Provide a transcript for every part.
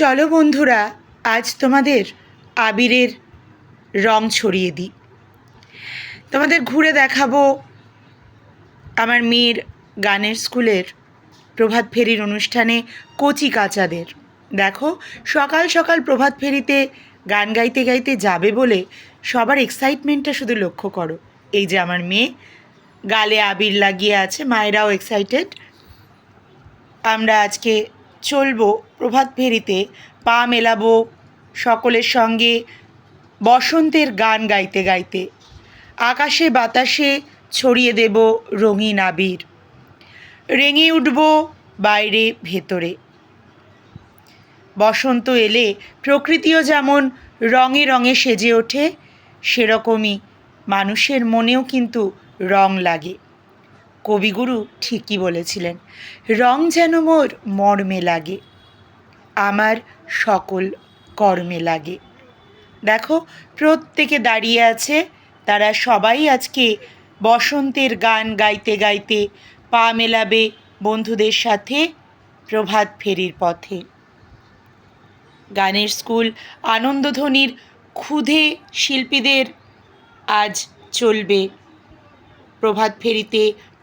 চলো বন্ধুরা, আজ তোমাদের আবিরের রং ছড়িয়ে দিই। তোমাদের ঘুরে দেখাবো আমার মেয়ের গানের স্কুলের প্রভাত ফেরির অনুষ্ঠানে কচি কাচাদের। দেখো, সকাল সকাল প্রভাত ফেরিতে গান গাইতে গাইতে যাবে বলে সবার এক্সাইটমেন্টটা শুধু লক্ষ্য করো। এই যে আমার মেয়ে, গালে আবির লাগিয়ে আছে, মায়েরাও এক্সাইটেড আমরা আজকে চলবো প্রভাত ফেরিতে, পা মেলাবো সকলের সঙ্গে বসন্তের গান গাইতে গাইতে। আকাশে বাতাসে ছড়িয়ে দেব রঙিন আবির। রেঙে উঠব বাইরে ভেতরে। বসন্ত এলে প্রকৃতিও যেমন রঙে রঙে সেজে ওঠে, সেরকমই মানুষের মনেও কিন্তু রং লাগে। কবিগুরু ঠিকই বলেছিলেন, রং যেন মোর মর্মে লাগে, আমার সকল কর্মে লাগে। দেখো, প্রত্যেকে দাঁড়িয়ে আছে, তারা সবাই আজকে বসন্তের গান গাইতে গাইতে পা মেলাবে বন্ধুদের সাথে প্রভাত ফেরির পথে। গানের স্কুল আনন্দধ্বনির ক্ষুধে শিল্পীদের আজ চলবে প্রভাত ফেরিতে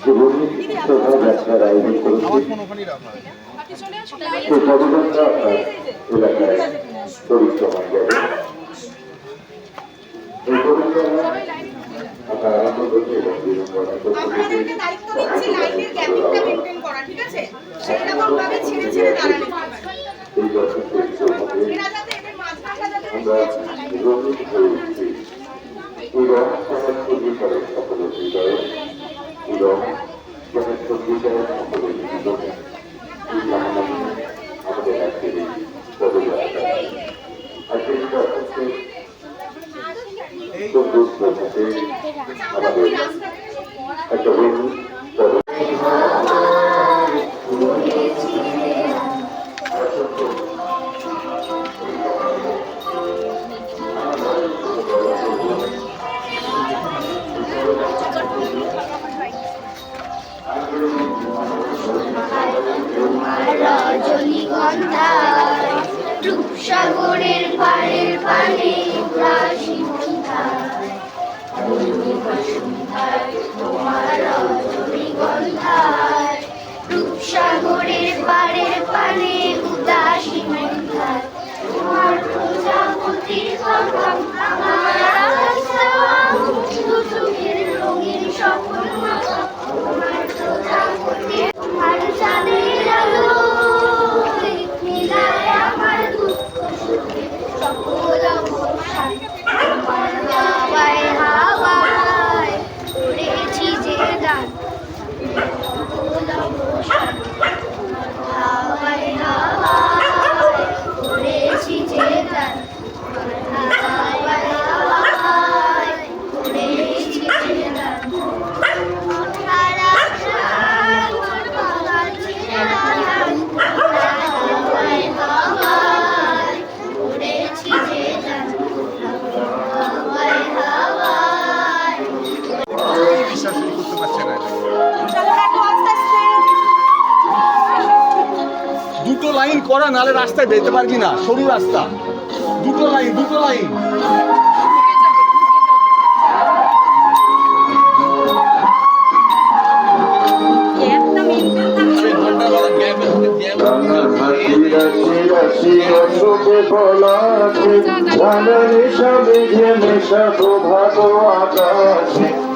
যে রঙিন শোভাযাত্রার আয়োজন করেছি সেই পদযাত্রা আপনার এলাকায় পরিক্রমণ যাবে এই পরিক্রমা আপনার আনন্দ ধর্মী এবং করা দাঁড়ানো হবে এই বছর আমরা রঙিন হয়ে উঠছি এই রং সমস্ত বিকারের সকল হৃদয়ে এই রং সমস্ত বিকারের এই কামনা নিয়ে আমাদের আজকের এই পদযাত্রা আজকের এই বছরকে আমাদের একটা লাইন করা, নালে রাস্তায় বেরোতে পারবি না। সরু রাস্তা। দুটো লাইন দুটো লাইন। সবে রাঙানি সবে মেশা